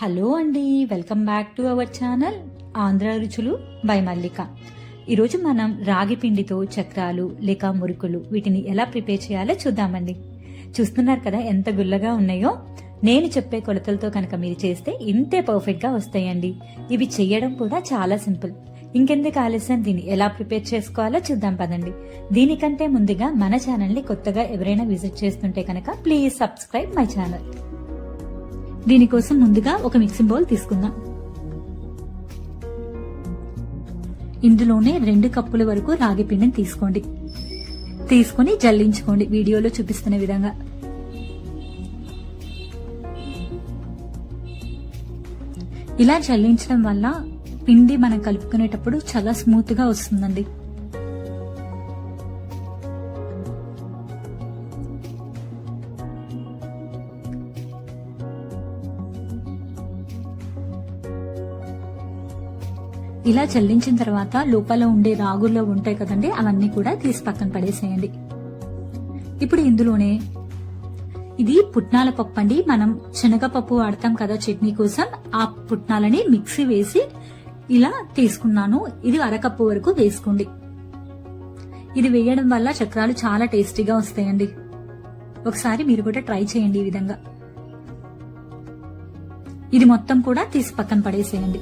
Hello అండి welcome back to our channel Andhra Ruchulu by Mallika. ఈరోజు మనం రాగి పిండితో చక్రాలు లేక మురుకులు వీటిని ఎలా ప్రిపేర్ చేయాలో చూద్దామండి. చూస్తున్నారు కదా ఎంత గుల్లగా ఉన్నాయో? నేను చెప్పే కొలతలతో కనుక మీరు చేస్తే ఇంతే పర్ఫెక్ట్గా వస్తాయండి. ఇవి చేయడం కూడా చాలా సింపుల్. ఇంకెందుకు ఆలస్యం? దీన్ని ఎలా ప్రిపేర్ చేసుకోవాలో చూద్దాం పదండి. దీనికంటే ముందుగా మన ఛానల్ని కొత్తగా ఎవరైనా విజిట్ చేస్తుంటే కనుక ప్లీజ్ సబ్స్క్రైబ్ మై ఛానల్. దీనికోసం ముందుగా ఒక మిక్సింగ్ బౌల్ తీసుకుందాం. ఇందులోనే రెండు కప్పుల వరకు రాగి పిండిని తీసుకోండి. తీసుకొని జల్లించుకోండి. వీడియోలో చూపిస్తున్న విధంగా. ఇలా జల్లించడం వల్ల పిండి మనం కలుపుకునేటప్పుడు చాలా స్మూత్గా వస్తుందండి. ఇలా చల్లించిన తర్వాత లోపల ఉండే రాగుల్లో ఉంటాయి కదండి అవన్నీ కూడా తీసి పక్కన పడేసేయండి. ఇప్పుడు ఇందులోనే ఇది పుట్నాల పప్పు అండి. మనం శనగపప్పు వాడతాం కదా చట్నీ కోసం. ఆ పుట్నాలని మిక్సీ వేసి ఇలా తీసుకున్నాను. ఇది అరకప్పు వరకు వేసుకోండి. ఇది వేయడం వల్ల చక్రాలు చాలా టేస్టీగా వస్తాయండి. ఒకసారి మీరు కూడా ట్రై చేయండి ఈ విధంగా. ఇది మొత్తం కూడా తీసి పక్కన పడేసేయండి.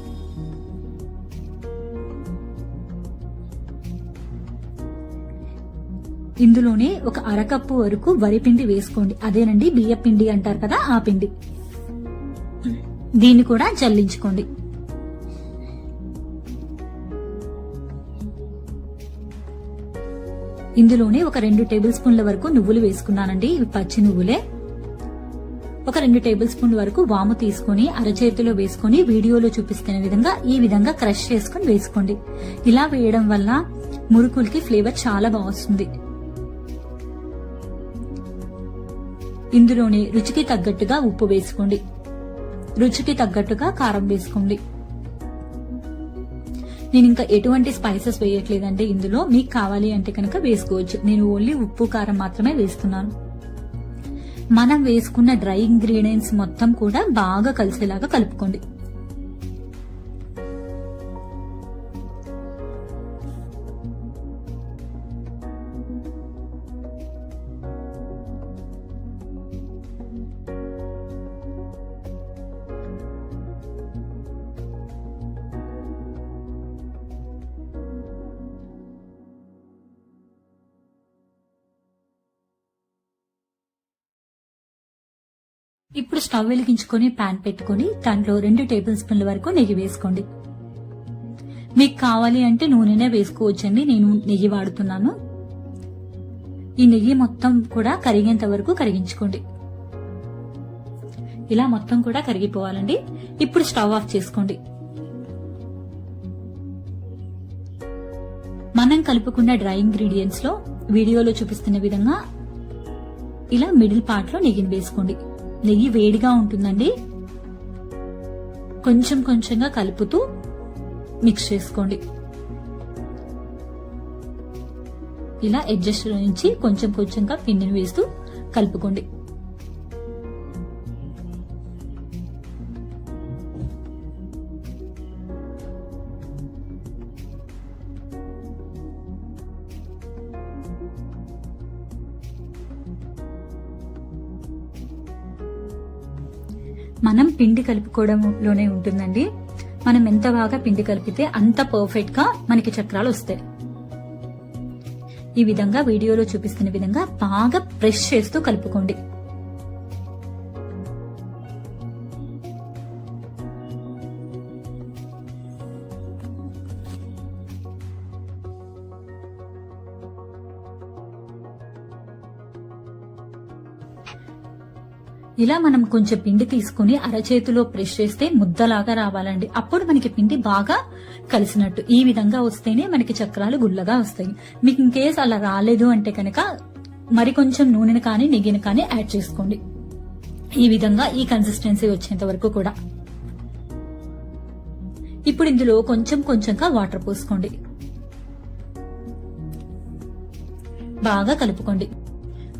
ఇందులోనే ఒక అరకప్పు వరకు వరిపిండి వేసుకోండి. అదేనండి బియ్య పిండి అంటారు కదా ఆ పిండి. దీన్ని కూడా జల్లించుకోండి. ఇందులోనే ఒక రెండు టేబుల్ స్పూన్ల వరకు నువ్వులు వేసుకున్నానండి. ఇవి పచ్చి నువ్వులే. ఒక రెండు టేబుల్ స్పూన్ వరకు వాము తీసుకొని అరచేతిలో వేసుకొని వీడియోలో చూపిస్తున్న విధంగా ఈ విధంగా క్రష్ చేసుకుని వేసుకోండి. ఇలా వేయడం వల్ల మురుకులకి ఫ్లేవర్ చాలా బాగుంది ఇందులోనే రుచికి తగ్గట్టుగా ఉప్పు వేసుకోండి. రుచికి తగ్గట్టుగా కారం వేసుకోండి. నేను ఇంకా ఎటువంటి స్పైసెస్ వేయట్లేదంటే ఇందులో మీకు కావాలి అంటే కనుక వేసుకోవచ్చు. నేను ఓన్లీ ఉప్పు కారం మాత్రమే వేస్తున్నాను. మనం వేసుకున్న డ్రై ఇంగ్రీడియంట్స్ మొత్తం కూడా బాగా కలిసేలాగా కలుపుకోండి. ఇప్పుడు స్టవ్ వెలిగించుకొని పాన్ పెట్టుకొని దాంట్లో రెండు టేబుల్ స్పూన్ల వరకు నెయ్యి వేసుకోండి. మీకు కావాలి అంటే నూనెనే వేసుకోవచ్చండి. నేను నెయ్యి వాడుతున్నాను. ఈ నెయ్యి మొత్తం కూడా కరిగేంత వరకు కరిగించుకోండి. ఇలా మొత్తం కూడా కరిగిపోవాలండి. ఇప్పుడు స్టవ్ ఆఫ్ చేసుకోండి. మనం కలుపుకున్న డ్రై ఇంగ్రీడియంట్స్లో వీడియోలో చూపిస్తున్న విధంగా ఇలా మిడిల్ పార్ట్లో నెయ్యిని వేసుకోండి. నెయ్యి వేడిగా ఉంటుందండి. కొంచెం కొంచెంగా కలుపుతూ మిక్స్ చేసుకోండి. ఇలా అడ్జస్ట్ నుంచి కొంచెం కొంచెంగా పిండిని వేస్తూ కలుపుకోండి. మనం పిండి కలుపుకోవడంలోనే ఉంటుందండి. మనం ఎంత బాగా పిండి కలిపితే అంత పర్ఫెక్ట్గా మనకి చక్రాలు వస్తాయి. ఈ విధంగా వీడియోలో చూపిస్తున్న విధంగా బాగా ప్రెస్ చేస్తూ కలుపుకోండి. ఇలా మనం కొంచెం పిండి తీసుకుని అరచేతిలో ప్రెస్ చేస్తే ముద్దలాగా రావాలండి. అప్పుడు మనకి పిండి బాగా కలిసినట్టు. ఈ విధంగా వస్తేనే మనకి చక్రాలు గుల్లగా వస్తాయి. మీకు ఇంకేస్ అలా రాలేదు అంటే కనుక మరి కొంచెం నూనెను కానీ నెయ్యిని కానీ యాడ్ చేసుకోండి. ఈ విధంగా ఈ కన్సిస్టెన్సీ వచ్చేంత వరకు కూడా. ఇప్పుడు ఇందులో కొంచెం కొంచెంగా వాటర్ పోసుకోండి. బాగా కలుపుకోండి.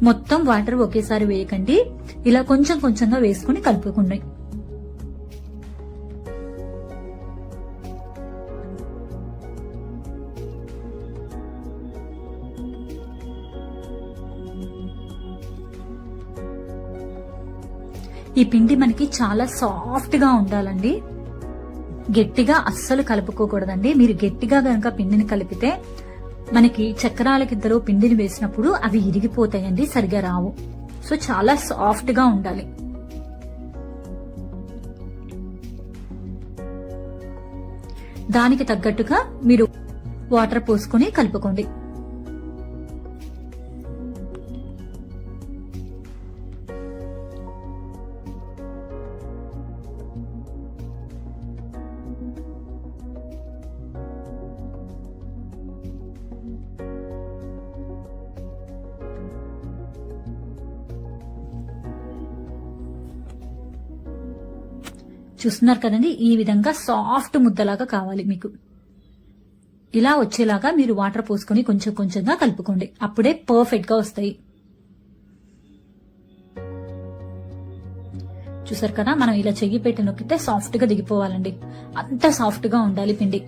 మొత్తం వాటర్ ఒకేసారి వేయకండి. ఇలా కొంచెం కొంచెంగా వేసుకుని కలుపుకున్నాయి. ఈ పిండి మనకి చాలా సాఫ్ట్గా ఉండాలండి. గట్టిగా అస్సలు కలుపుకోకూడదండి. మీరు గట్టిగా కనుక పిండిని కలిపితే మనకి చక్రాలకిద్దరు పిండిని వేసినప్పుడు అవి ఇరిగిపోతాయండి సరిగా రావు. సో చాలా సాఫ్ట్గా ఉండాలి. దానికి తగ్గట్టుగా మీరు వాటర్ పోసుకొని కలుపుకోండి. చూస్తున్నారు కదండి ఈ విధంగా సాఫ్ట్ ముద్దలాగా కావాలి మీకు. ఇలా వచ్చేలాగా మీరు వాటర్ పోసుకొని కొంచెం కొంచెంగా కలుపుకోండి. అప్పుడే పర్ఫెక్ట్గా వస్తాయి. చూసారు కదా మనం ఇలా చెయ్యి పెట్టి నొక్కితే సాఫ్ట్గా దిగిపోవాలండి. అంత సాఫ్ట్గా ఉండాలి పిండి.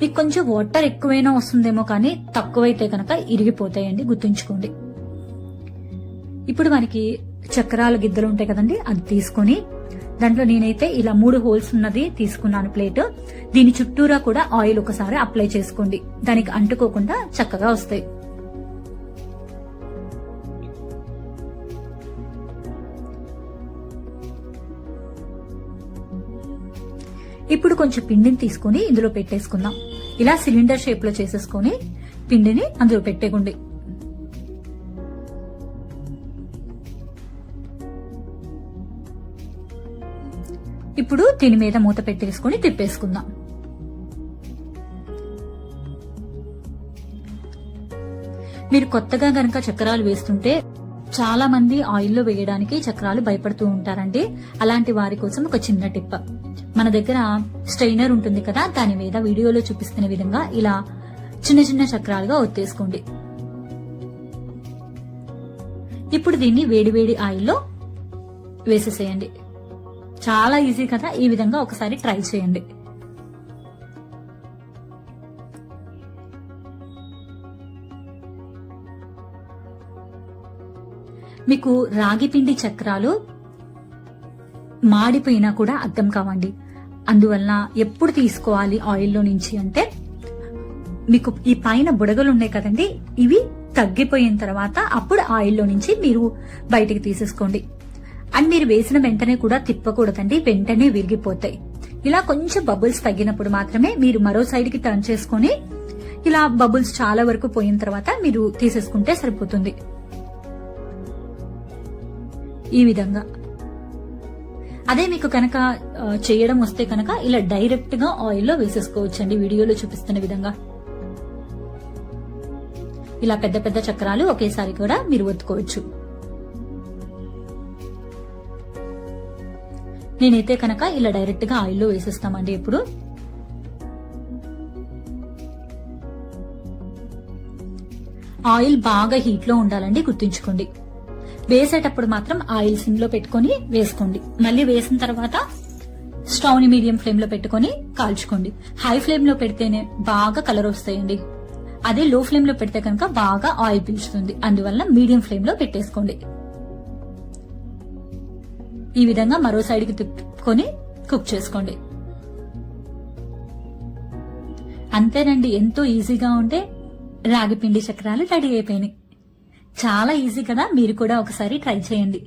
మీకు కొంచెం వాటర్ ఎక్కువైనా వస్తుందేమో కానీ తక్కువైతే కనుక ఇరిగిపోతాయండి గుర్తుంచుకోండి. ఇప్పుడు మనకి చక్రాల గిద్దలు ఉంటాయి కదండి అది తీసుకొని దాంట్లో నేనైతే ఇలా మూడు హోల్స్ ఉన్నది తీసుకున్నాను ప్లేట్. దీని చుట్టూరా కూడా ఆయిల్ ఒకసారి అప్లై చేసుకోండి. దానికి అంటుకోకుండా చక్కగా వస్తాయి. ఇప్పుడు కొంచెం పిండిని తీసుకొని ఇందులో పెట్టేసుకుందాం. ఇలా సిలిండర్ షేప్లో చేసేసుకొని పిండిని అందులో పెట్టేయండి ఇప్పుడు దీని మీద మూత పెట్టేసుకొని తిప్పేసుకుందాం. మీరు కొత్తగా గనక చక్రాలు వేస్తుంటే చాలా మంది ఆయిల్లో వేయడానికి చక్రాలు భయపడుతూ ఉంటారండి. అలాంటి వారి కోసం ఒక చిన్న టిప్. మన దగ్గర స్ట్రైనర్ ఉంటుంది కదా దాని మీద వీడియోలో చూపిస్తున్న విధంగా ఇలా చిన్న చిన్న చక్రాలుగా ఒత్తేసుకోండి. ఇప్పుడు దీన్ని వేడివేడి ఆయిల్లో వేసేసేయండి. చాలా ఈజీ కదా ఈ విధంగా ఒకసారి ట్రై చేయండి. మీకు రాగి పిండి చక్రాలు మాడిపోయినా కూడా అర్థం కావండి. అందువలన ఎప్పుడు తీసుకోవాలి ఆయిల్లో నుంచి అంటే మీకు ఈ పైన బుడగలు ఉన్నాయి కదండి ఇవి తగ్గిపోయిన తర్వాత అప్పుడు ఆయిల్లో నుంచి మీరు బయటికి తీసేసుకోండి. అండ్ మీరు వేసిన వెంటనే కూడా తిప్పకూడదండి వెంటనే విరిగిపోతాయి. ఇలా కొంచెం బబుల్స్ తగ్గినప్పుడు మాత్రమే మీరు మరో సైడ్కి టర్న్ చేసుకుని ఇలా బబుల్స్ చాలా వరకు పోయిన తర్వాత మీరు తీసేసుకుంటే సరిపోతుంది. ఈ విధంగా. అదే మీకు కనుక చేయడం వస్తే కనుక ఇలా డైరెక్ట్గా ఆయిల్లో వేసేసుకోవచ్చండి వీడియోలో చూపిస్తున్న విధంగా. ఇలా పెద్ద పెద్ద చక్రాలు ఒకేసారి కూడా మీరు ఒత్తుకోవచ్చు. నేనైతే కనుక ఇలా డైరెక్ట్గా ఆయిల్లో వేసేస్తామండి ఇప్పుడు. ఆయిల్ బాగా హీట్లో ఉండాలండి గుర్తుంచుకోండి. వేసేటప్పుడు మాత్రం ఆయిల్ సిమ్లో పెట్టుకొని వేసుకోండి. మళ్ళీ వేసిన తర్వాత స్టవ్ని మీడియం ఫ్లేమ్లో పెట్టుకొని కాల్చుకోండి. హై ఫ్లేమ్లో పెడితేనే బాగా కలర్ వస్తాయండి. అదే లో ఫ్లేమ్లో పెడితే కనుక బాగా ఆయిల్ పీల్చుతుంది. అందువల్ల మీడియం ఫ్లేమ్లో పెట్టేసుకోండి. ఈ విధంగా మరో సైడ్కి తిప్పుకొని కుక్ చేసుకోండి. అంతేనండి ఎంతో ఈజీగా ఉంటే రాగి పిండి చక్రాలు రెడీ అయిపోయినాయి. చాలా ఈజీ కదా మీరు కూడా ఒకసారి ట్రై చేయండి.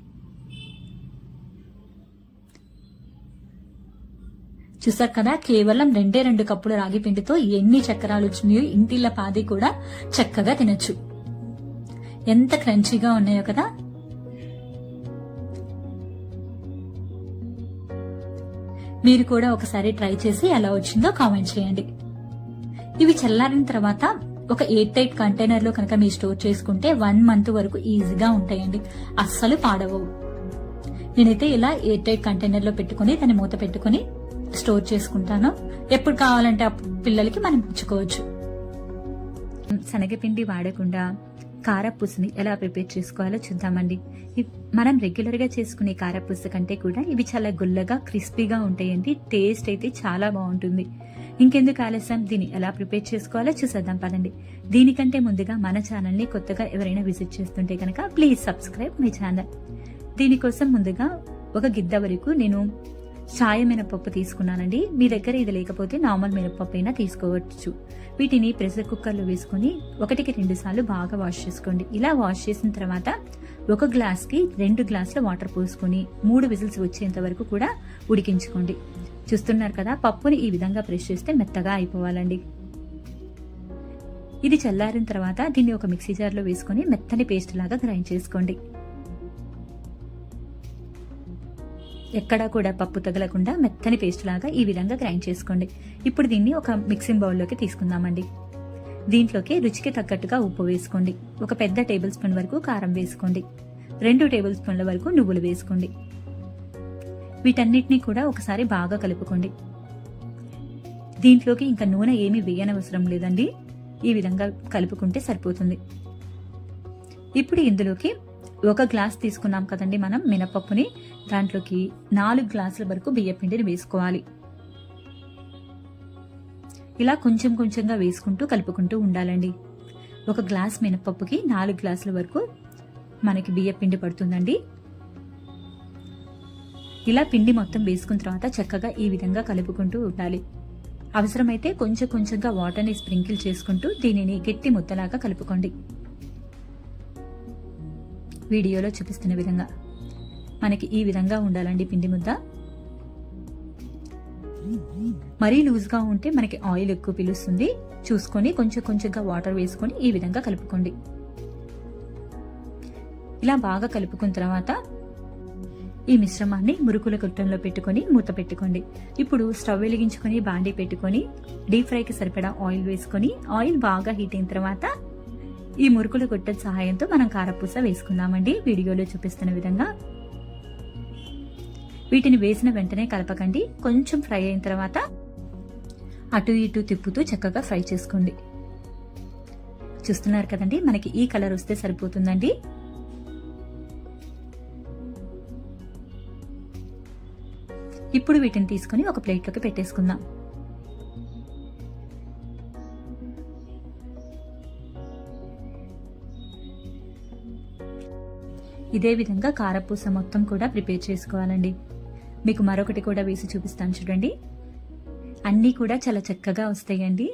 చూసారు కదా కేవలం రెండే రెండు కప్పుల రాగి పిండితో ఎన్ని చక్రాలు వచ్చినాయో ఇంటిళ్ళ పాది కూడా చక్కగా తినొచ్చు. ఎంత క్రంచీగా ఉన్నాయో కదా మీరు కూడా ఒకసారి ట్రై చేసి ఎలా వచ్చిందో కామెంట్ చేయండి. ఇవి చల్లారిన తర్వాత ఒక ఎయిట్ టైట్ కంటైనర్లో కనుక మీరు స్టోర్ చేసుకుంటే వన్ మంత్ వరకు ఈజీగా ఉంటాయండి. అస్సలు పాడవవు. నేనైతే ఇలా ఎయిట్ టైట్ కంటైనర్లో పెట్టుకుని దాన్ని మూత పెట్టుకుని స్టోర్ చేసుకుంటాను. ఎప్పుడు కావాలంటే పిల్లలకి మనం ఇచ్చుకోవచ్చు. శనగపిండి వాడకుండా కారపూసని ఎలా ప్రిపేర్ చేసుకోవాలో చూద్దామండి. మనం రెగ్యులర్గా చేసుకునే కారపూస కంటే కూడా ఇవి చాలా గుల్లగా క్రిస్పీగా ఉంటాయండి. టేస్ట్ అయితే చాలా బాగుంటుంది. ఇంకెందుకు ఆలస్యం? దీన్ని ఎలా ప్రిపేర్ చేసుకోవాలో చూసేద్దాం పదండి. దీనికంటే ముందుగా మన ఛానల్ని కొత్తగా ఎవరైనా విజిట్ చేస్తుంటే కనుక ప్లీజ్ సబ్స్క్రైబ్ మీ ఛానల్. దీనికోసం ముందుగా ఒక గిద్ద వరకు నేను ఛాయ మినపప్పు తీసుకున్నానండి. మీ దగ్గర ఇది లేకపోతే నార్మల్ మినపప్పు అయినా తీసుకోవచ్చు. వీటిని ప్రెషర్ కుక్కర్లో వేసుకొని ఒకటికి రెండు సార్లు బాగా వాష్ చేసుకోండి. ఇలా వాష్ చేసిన తర్వాత ఒక గ్లాస్కి రెండు గ్లాసుల వాటర్ పోసుకొని మూడు విజిల్స్ వచ్చేంత వరకు కూడా ఉడికించుకోండి. చూస్తున్నారు కదా పప్పుని ఈ విధంగా ప్రెస్ చేస్తే మెత్తగా అయిపోవాలండి. ఇది చల్లారిన తర్వాత దీన్ని ఒక మిక్సీ జార్లో వేసుకొని మెత్తని పేస్ట్ లాగా గ్రైండ్ చేసుకోండి. ఎక్కడా కూడా పప్పు తగలకుండా మెత్తని పేస్ట్ లాగా ఈ విధంగా గ్రైండ్ చేసుకోండి. ఇప్పుడు దీన్ని ఒక మిక్సింగ్ బౌల్లోకి తీసుకుందామండి. దీంట్లోకి రుచికి తగ్గట్టుగా ఉప్పు వేసుకోండి. ఒక పెద్ద టేబుల్ స్పూన్ వరకు కారం వేసుకోండి. రెండు టేబుల్ స్పూన్ల వరకు నువ్వులు వేసుకోండి. వీటన్నిటినీ కూడా ఒకసారి బాగా కలుపుకోండి. దీంట్లోకి ఇంకా నూనె ఏమీ వేయనవసరం లేదండి. ఈ విధంగా కలుపుకుంటే సరిపోతుంది. ఇప్పుడు ఇందులోకి ఒక గ్లాస్ తీసుకున్నాం కదండి మనం మినపప్పుని. దాంట్లోకి నాలుగు గ్లాసుల వరకు బియ్య పిండిని వేసుకోవాలి. ఇలా కొంచెం కొంచెంగా వేసుకుంటూ కలుపుకుంటూ ఉండాలండి. ఒక గ్లాస్ మినపప్పుకి నాలుగు గ్లాసుల వరకు మనకి బియ్య పిండి పడుతుందండి. ఇలా పిండి మొత్తం వేసుకున్న తర్వాత చక్కగా ఈ విధంగా కలుపుకుంటూ ఉండాలి. అవసరమైతే కొంచెం కొంచెంగా వాటర్ని స్ప్రింకిల్ చేసుకుంటూ దీనిని గట్టి ముద్దలాగా కలుపుకోండి. వీడియోలో చూపిస్తున్న విధంగా. మనకి ఈ విధంగా ఉండాలండి పిండి ముద్ద. మరీ లూజ్గా ఉంటే మనకి ఆయిల్ ఎక్కువ పిలుస్తుంది. చూసుకొని కొంచెం కొంచెంగా వాటర్ వేసుకొని ఈ విధంగా కలుపుకోండి. ఇలా బాగా కలుపుకున్న తర్వాత ఈ మిశ్రమాన్ని మురుకుల గుట్టంలో పెట్టుకొని మూత పెట్టుకోండి. ఇప్పుడు స్టవ్ వెలిగించుకొని బాండీ పెట్టుకొని డీప్ ఫ్రైకి సరిపడా ఆయిల్ వేసుకొని ఆయిల్ బాగా హీట్ అయిన తర్వాత ఈ మురుకుల గుట్ట సహాయంతో మనం కారపూస వేసుకుందామండి. వీడియోలో చూపిస్తున్న విధంగా. వీటిని వేసిన వెంటనే కలపకండి. కొంచెం ఫ్రై అయిన తర్వాత అటు ఇటు తిప్పుతూ చక్కగా ఫ్రై చేసుకోండి. చూస్తున్నారు కదండి మనకి ఈ కలర్ వస్తే సరిపోతుందండి. ఇప్పుడు వీటిని తీసుకుని ఒక ప్లేట్లోకి పెట్టేసుకుందాం. ఇదే విధంగా కారపూస మొత్తం కూడా ప్రిపేర్ చేసుకోవాలండి. మీకు మరొకటి కూడా వేసి చూపిస్తాను చూడండి. అన్నీ కూడా చాలా చక్కగా వస్తాయండి.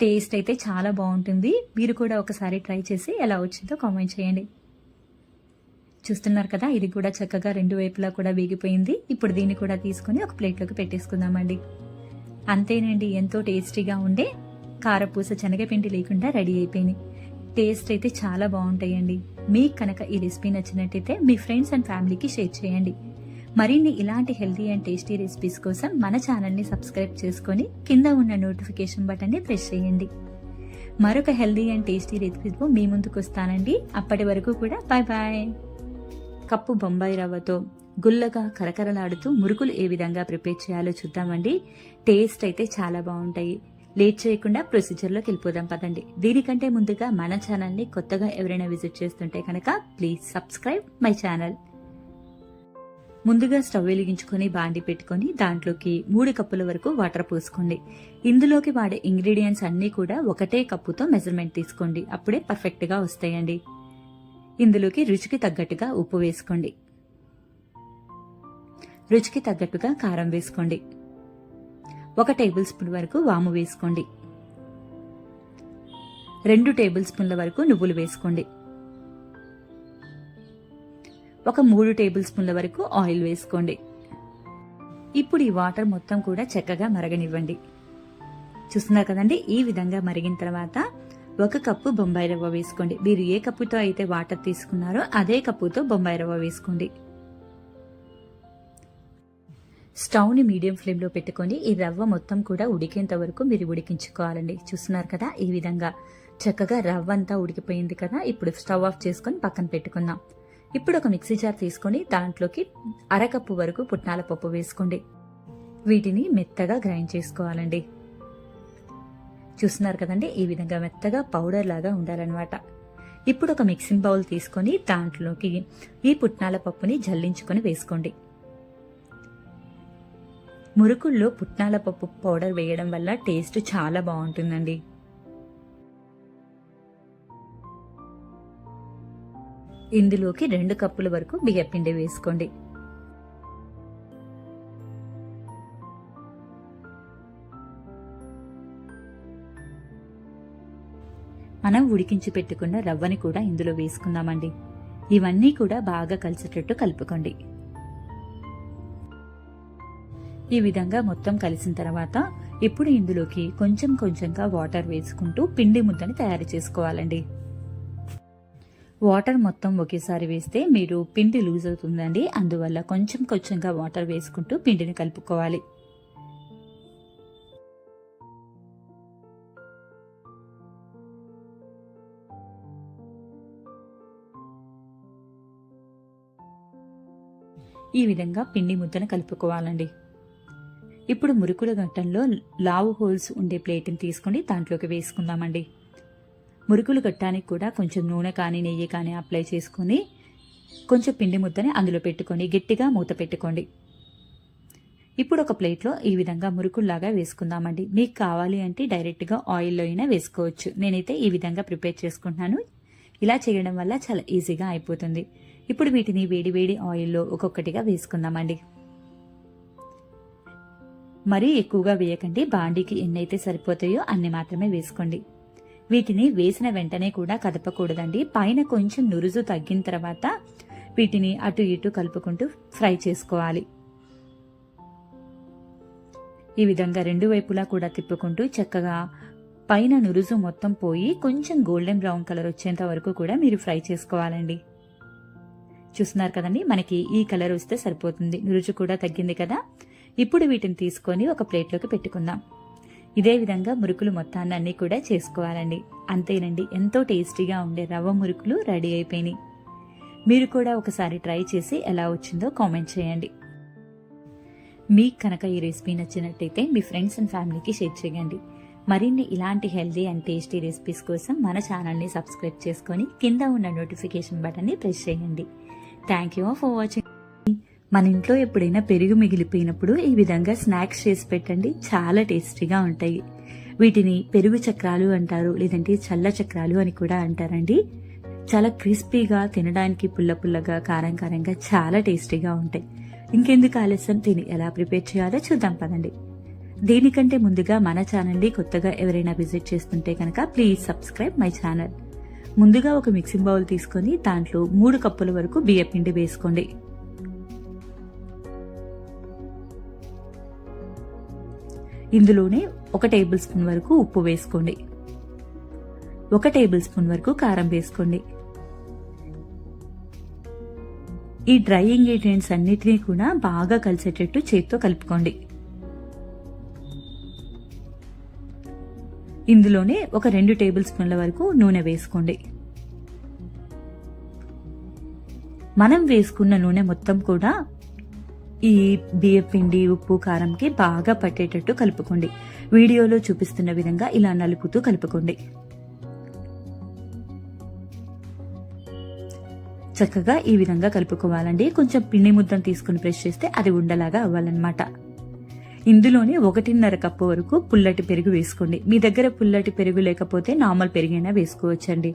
టేస్ట్ అయితే చాలా బాగుంటుంది. మీరు కూడా ఒకసారి ట్రై చేసి ఎలా వచ్చిందో కామెంట్ చేయండి. చూస్తున్నారు కదా ఇది కూడా చక్కగా రెండు వైపులా కూడా వేగిపోయింది. ఇప్పుడు దీన్ని కూడా తీసుకుని ఒక ప్లేట్లోకి పెట్టేసుకుందామండి. అంతేనండి ఎంతో టేస్టీగా ఉండే కారపూస శనగపిండి లేకుండా రెడీ అయిపోయింది టేస్ట్ అయితే చాలా బాగుంటాయండి. మీకు కనుక ఈ రెసిపీ నచ్చినట్టయితే మీ ఫ్రెండ్స్ అండ్ ఫ్యామిలీకి షేర్ చేయండి. మరిన్ని ఇలాంటి హెల్తీ అండ్ టేస్టీ రెసిపీస్ కోసం మన ఛానల్ని సబ్స్క్రైబ్ చేసుకొని కింద ఉన్న నోటిఫికేషన్ బటన్ని ప్రెస్ చేయండి. మరొక హెల్దీ అండ్ టేస్టీ రెసిపీతో మీ ముందుకు వస్తానండి. అప్పటి వరకు కూడా బాయ్ బాయ్. కప్పు బొంబాయి రవ్వతో గుల్లగా కరకరలాడుతూ మురుకులు ఏ విధంగా ప్రిపేర్ చేయాలో చూద్దామండి. టేస్ట్ అయితే చాలా బాగుంటాయి. లేట్ చేయకుండా ప్రొసీజర్లోకి వెళ్ళిపోదాం పదండి. దీనికంటే ముందుగా మన ఛానల్ని కొత్తగా ఎవరైనా విజిట్ చేస్తుంటే కనుక ప్లీజ్ సబ్స్క్రైబ్ మై ఛానల్. ముందుగా స్టవ్ వెలిగించుకొని బాండి పెట్టుకొని దాంట్లోకి మూడు కప్పుల వరకు వాటర్ పోసుకోండి. ఇందులోకి వాడే ఇంగ్రీడియంట్స్ అన్నీ కూడా ఒకటే కప్పుతో మెజర్మెంట్ తీసుకోండి. అప్పుడే పర్ఫెక్ట్గా వస్తాయండి. ఇందులోకి రుచికి తగ్గట్టుగా ఉప్పు వేసుకోండి. రుచికి తగ్గట్టుగా కారం వేసుకోండి. ఒక టేబుల్ స్పూన్ వరకు వాము వేసుకోండి. రెండు టేబుల్ స్పూన్ల వరకు నువ్వులు వేసుకోండి. ఒక మూడు టేబుల్ స్పూన్ల వరకు ఆయిల్ వేసుకోండి. ఇప్పుడు ఈ వాటర్ మొత్తం కూడా చక్కగా మరగనివ్వండి. చూస్తున్నారు కదండి ఈ విధంగా మరిగిన తర్వాత ఒక కప్పు బొంబాయి రవ్వ వేసుకోండి. మీరు ఏ కప్పుతో అయితే వాటర్ తీసుకున్నారో అదే కప్పుతో బొంబాయి రవ్వ వేసుకోండి. స్టవ్ని మీడియం ఫ్లేమ్లో పెట్టుకొని ఈ రవ్వ మొత్తం కూడా ఉడికేంత వరకు మీరు ఉడికించుకోవాలండి. చూస్తున్నారు కదా ఈ విధంగా. చక్కగా రవ్వ అంతా ఉడికిపోయింది కదా ఇప్పుడు స్టవ్ ఆఫ్ చేసుకొని పక్కన పెట్టుకుందాం. ఇప్పుడు ఒక మిక్సీ జార్ తీసుకొని దాంట్లోకి అరకప్పు వరకు పుట్నాల పప్పు వేసుకోండి. వీటిని మెత్తగా గ్రైండ్ చేసుకోవాలండి. చూస్తున్నారు కదండి ఈ విధంగా మెత్తగా పౌడర్ లాగా ఉండాలన్నమాట. ఇప్పుడు ఒక మిక్సింగ్ బౌల్ తీసుకొని దాంట్లోకి ఈ పుట్నాల పప్పుని జల్లించుకొని వేసుకోండి. మురుకుల్లో పుట్నాల పప్పు పౌడర్ వేయడం వల్ల టేస్ట్ చాలా బాగుంటుందండి. ఇందులోకి రెండు కప్పుల వరకు బియ్యపిండి వేసుకోండి. మనం ఉడికించి పెట్టుకున్న రవ్వని కూడా ఇందులో వేసుకుందామండి. ఇవన్నీ కూడా బాగా కలిసేటట్టు కలుపుకోండి. ఈ విధంగా మొత్తం కలిసిన తర్వాత ఇప్పుడు ఇందులోకి కొంచెం కొంచెంగా వాటర్ వేసుకుంటూ పిండి ముద్దని తయారు చేసుకోవాలండి. వాటర్ మొత్తం ఒకేసారి వేస్తే మీరు పిండి లూజ్ అవుతుందండి. అందువల్ల కొంచెం కొంచెంగా వాటర్ వేసుకుంటూ పిండిని కలుపుకోవాలి. ఈ విధంగా పిండి ముద్దను కలుపుకోవాలండి. ఇప్పుడు మురుకుల గట్టంలో లావు హోల్స్ ఉండే ప్లేట్ని తీసుకొని దాంట్లోకి వేసుకుందామండి. మురుకులు గట్టానికి కూడా కొంచెం నూనె కానీ నెయ్యి కానీ అప్లై చేసుకొని కొంచెం పిండి ముద్దని అందులో పెట్టుకొని గట్టిగా మూత పెట్టుకోండి. ఇప్పుడు ఒక ప్లేట్లో ఈ విధంగా మురుకుల్లాగా వేసుకుందామండి. మీకు కావాలి అంటే డైరెక్ట్గా ఆయిల్లో అయినా వేసుకోవచ్చు. నేనైతే ఈ విధంగా ప్రిపేర్ చేసుకుంటున్నాను. ఇలా చేయడం వల్ల చాలా ఈజీగా అయిపోతుంది. ఇప్పుడు వీటిని వేడి వేడి ఆయిల్లో ఒక్కొక్కటిగా వేసుకుందామండి. మరీ ఎక్కువగా వేయకండి. బాండీకి ఎన్నైతే సరిపోతాయో అన్ని మాత్రమే వేసుకోండి. వీటిని వేసిన వెంటనే కూడా కదపకూడదండి. పైన కొంచెం నురుజు తగ్గిన తర్వాత వీటిని అటు ఇటు కలుపుకుంటూ ఫ్రై చేసుకోవాలి. ఈ విధంగా రెండు వైపులా కూడా తిప్పుకుంటూ చక్కగా పైన నురుజు మొత్తం పోయి కొంచెం గోల్డెన్ బ్రౌన్ కలర్ వచ్చేంత వరకు కూడా మీరు ఫ్రై చేసుకోవాలండి. చూస్తున్నారు కదండి? మనకి ఈ కలర్ వస్తే సరిపోతుంది. నురుజు కూడా తగ్గింది కదా? ఇప్పుడు వీటిని తీసుకొని ఒక ప్లేట్లోకి పెట్టుకుందాం. ఇదే విధంగా మురుకులు మొత్తాన్ని అన్ని కూడా చేసుకోవాలండి. అంతేనండి ఎంతో టేస్టీగా ఉండే రవ్వ మురుకులు రెడీ అయిపోయినాయి. మీరు కూడా ఒకసారి ట్రై చేసి ఎలా వచ్చిందో కామెంట్ చేయండి. మీకు కనుక ఈ రెసిపీ నచ్చినట్టయితే మీ ఫ్రెండ్స్ అండ్ ఫ్యామిలీకి షేర్ చేయండి. మరిన్ని ఇలాంటి హెల్దీ అండ్ టేస్టీ రెసిపీస్ కోసం మన ఛానల్ని సబ్స్క్రైబ్ చేసుకొని కింద ఉన్న నోటిఫికేషన్ బటన్ని ప్రెస్ చేయండి. Thank you for watching. మన ఇంట్లో ఎప్పుడైనా పెరుగు మిగిలిపోయినప్పుడు ఈ విధంగా స్నాక్స్ చేసి పెట్టండి. చాలా టేస్టీగా ఉంటాయి. వీటిని పెరుగు చక్రాలు అంటారు లేదంటే చల్ల చక్రాలు అని కూడా అంటారండి. చాలా క్రిస్పీగా తినడానికి పుల్ల పుల్లగా కారం కారంగా చాలా టేస్టీగా ఉంటాయి. ఇంకెందుకు ఆలస్యం? తిని ఎలా ప్రిపేర్ చేయాలో చూద్దాం పదండి. దీనికంటే ముందుగా మన ఛానల్ని కొత్తగా ఎవరైనా విజిట్ చేస్తుంటే కనుక ప్లీజ్ సబ్స్క్రైబ్ మై ఛానల్. ముందుగా ఒక మిక్సింగ్ బౌల్ తీసుకొని దాంట్లో మూడు కప్పుల వరకు బియ్యపిండి వేసుకోండి. ఇందులోనే ఒక టేబుల్ స్పూన్ వరకు ఉప్పు వేసుకోండి. ఒక టేబుల్ స్పూన్ వరకు కారం వేసుకోండి. ఈ డ్రై ఇంగ్రీడియంట్స్ అన్నిటినీ కూడా బాగా కలిసేటట్టు చేత్తో కలుపుకోండి. ఇందులోనే ఒక రెండు టేబుల్ స్పూన్ల వరకు నూనె వేసుకోండి. మనం వేసుకున్న నూనె మొత్తం కూడా ఈ బియ్యం పిండి ఉప్పు కారంకి బాగా పట్టేటట్టు కలుపుకోండి. వీడియోలో చూపిస్తున్న విధంగా ఇలా నలుపుతూ కలుపుకోండి. చక్కగా ఈ విధంగా కలుపుకోవాలండి. కొంచెం పిండి ముద్దను తీసుకుని ప్రెస్ చేస్తే అది ఉండలాగా అవ్వాలన్నమాట. ఇందులోనే ఒకటిన్నర కప్పు వరకు పుల్లటి పెరుగు వేసుకోండి. మీ దగ్గర పుల్లటి పెరుగు లేకపోతే నార్మల్ పెరుగైనా వేసుకోవచ్చండి.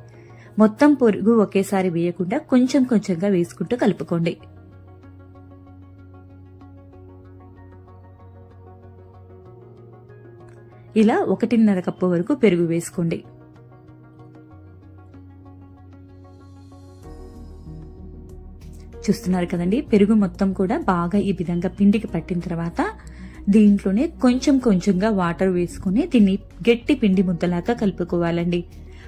మొత్తం పెరుగు ఒకేసారి వేయకుండా కొంచెం కొంచెంగా వేసుకుంటూ కలుపుకోండి. ఇలా ఒకటిన్నర కప్పు వరకు పెరుగు వేసుకోండి. చూస్తున్నారు కదండి పెరుగు మొత్తం కూడా బాగా ఈ విధంగా పిండికి పట్టిన తర్వాత దీంట్లోనే కొంచెం కొంచెంగా వాటర్ వేసుకుని దీన్ని గట్టి పిండి ముద్దలాగా కలుపుకోవాలండి.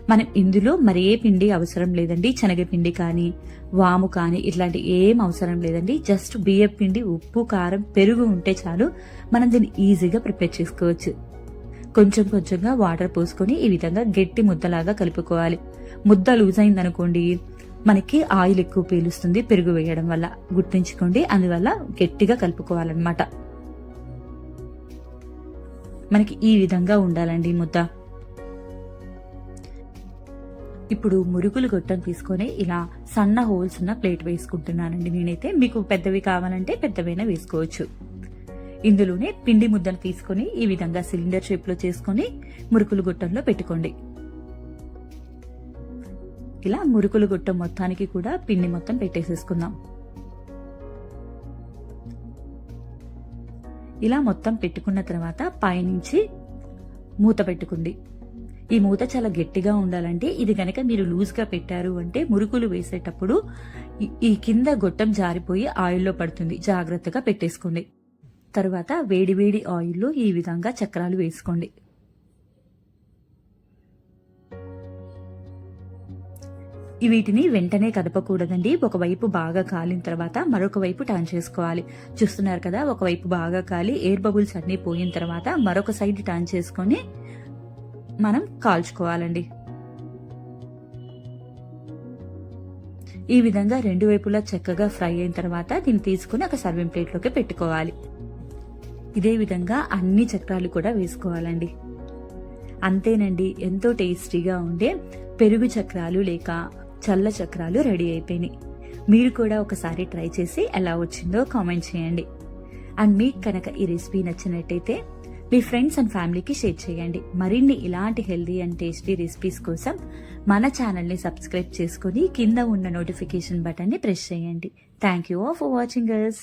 మనం ఇందులో మరి ఏ పిండి అవసరం లేదండి శనగపిండి కానీ వాము కానీ ఇట్లాంటి ఏం అవసరం లేదండి. జస్ట్ బియ్యం పిండి ఉప్పు కారం పెరుగు ఉంటే చాలు మనం దీన్ని ఈజీగా ప్రిపేర్ చేసుకోవచ్చు. కొంచెం కొంచెంగా వాటర్ పోసుకొని ఈ విధంగా గట్టి ముద్దలాగా కలుపుకోవాలి. ముద్ద లూజ్ అయిందనుకోండి మనకి ఆయిల్ ఎక్కువ పీలుస్తుంది పెరుగు వేయడం వల్ల. గుర్తుంచుకోండి అందువల్ల గట్టిగా కలుపుకోవాలన్నమాట. మనకి ఈ విధంగా ఉండాలండి ముద్ద. ఇప్పుడు మురుగులు గొట్టం తీసుకొని ఇలా సన్న హోల్స్ ఉన్న ప్లేట్ వేసుకుంటున్నానండి నేనైతే. మీకు పెద్దవి కావాలంటే పెద్దవైనా వేసుకోవచ్చు. ఇందులోనే పిండి ముద్దను తీసుకొని ఈ విధంగా సిలిండర్ షేప్లో చేసుకొని మురుకులు గుట్టంలో పెట్టుకోండి. ఇలా మురుకులు గుట్టం మొత్తానికి కూడా పిండి మొత్తం పెట్టేసేసుకుందాం. ఇలా మొత్తం పెట్టుకున్న తర్వాత పైనుంచి మూత పెట్టుకుంది ఈ మూత చాలా గట్టిగా ఉండాలంటే ఇది గనక మీరు లూజ్గా పెట్టారు అంటే మురుకులు వేసేటప్పుడు ఈ- ఈ కింద గొట్టం జారిపోయి ఆయిల్లో పడుతుంది. జాగ్రత్తగా పెట్టేసుకోండి. తర్వాత వేడి వేడి ఆయిల్లో ఈ విధంగా చక్రాలు వేసుకోండి. వీటిని వెంటనే కదపకూడదండి. ఒకవైపు బాగా కాలిన తర్వాత మరొక వైపు టర్న్ చేసుకోవాలి. చూస్తున్నారు కదా ఒకవైపు బాగా కాలి ఎయిర్ బబుల్స్ అన్ని పోయిన తర్వాత మరొక సైడ్ టర్న్ చేసుకొని మనం కాల్చుకోవాలండి. ఈ విధంగా రెండు వైపులా చక్కగా ఫ్రై అయిన తర్వాత దీన్ని తీసుకుని ఒక సర్వింగ్ ప్లేట్లోకి పెట్టుకోవాలి. ఇదే విధంగా అన్ని చక్రాలు కూడా వేసుకోవాలండి. అంతేనండి ఎంతో టేస్టీగా ఉండే పెరుగు చక్రాలు లేక చల్ల చక్రాలు రెడీ అయిపోయినాయి. మీరు కూడా ఒకసారి ట్రై చేసి ఎలా వచ్చిందో కామెంట్ చేయండి. అండ్ మీకు కనుక ఈ రెసిపీ నచ్చినట్టయితే మీ ఫ్రెండ్స్ అండ్ ఫ్యామిలీకి షేర్ చేయండి. మరిన్ని ఇలాంటి హెల్దీ అండ్ టేస్టీ రెసిపీస్ కోసం మన ఛానల్ని సబ్స్క్రైబ్ చేసుకుని కింద ఉన్న నోటిఫికేషన్ బటన్ని ప్రెస్ చేయండి. Thank you for watching us